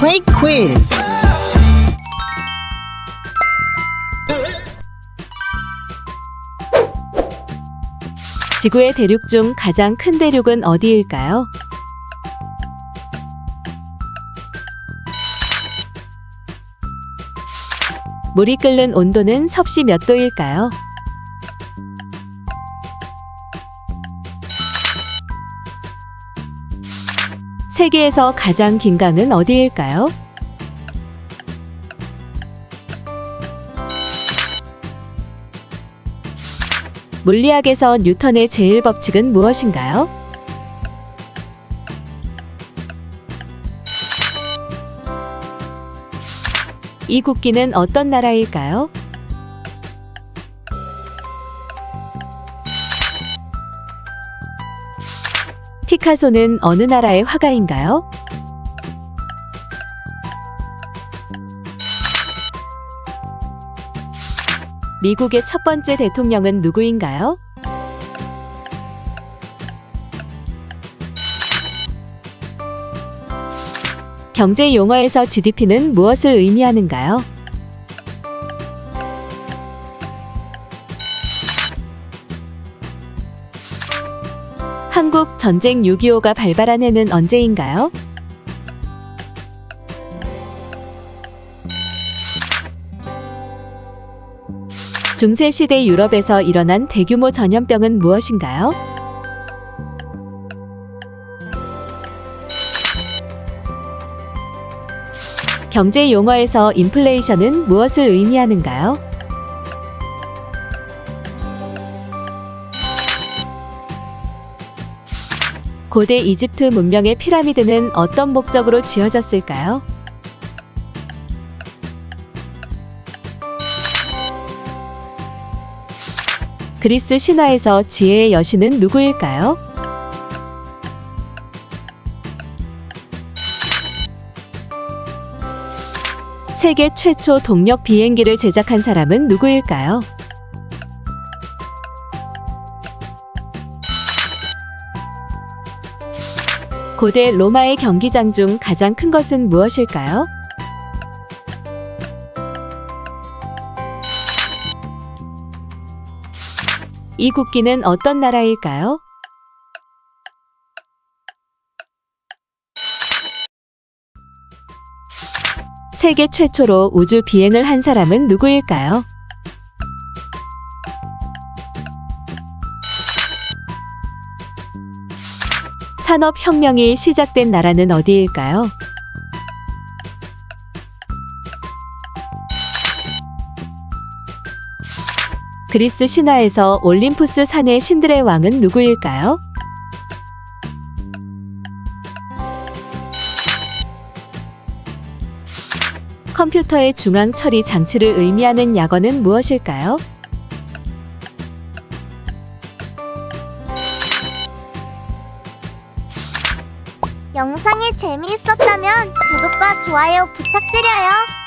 play quiz. 지구의 대륙 중 가장 큰 대륙은 어디일까요? 물이 끓는 온도는 섭씨 몇 도일까요? 세계에서 가장 긴 강은 어디일까요? 물리학에서 뉴턴의 제일 법칙은 무엇인가요? 이 국기는 어떤 나라일까요? 피카소는 어느 나라의 화가인가요? 미국의 첫 번째 대통령은 누구인가요? 경제 용어에서 GDP는 무엇을 의미하는가요? 한국 전쟁 6.25가 발발한 해는 언제인가요? 중세시대 유럽에서 일어난 대규모 전염병은 무엇인가요? 경제 용어에서 인플레이션은 무엇을 의미하는가요? 고대 이집트 문명의 피라미드는 어떤 목적으로 지어졌을까요? 그리스 신화에서 지혜의 여신은 누구일까요? 세계 최초 동력 비행기를 제작한 사람은 누구일까요? 고대 로마의 경기장 중 가장 큰 것은 무엇일까요? 이 국기는 어떤 나라일까요? 세계 최초로 우주 비행을 한 사람은 누구일까요? 산업혁명이 시작된 나라는 어디일까요? 그리스 신화에서 올림푸스 산의 신들의 왕은 누구일까요? 컴퓨터의 중앙 처리 장치를 의미하는 약어는 무엇일까요? 영상이 재미있었다면 구독과 좋아요 부탁드려요.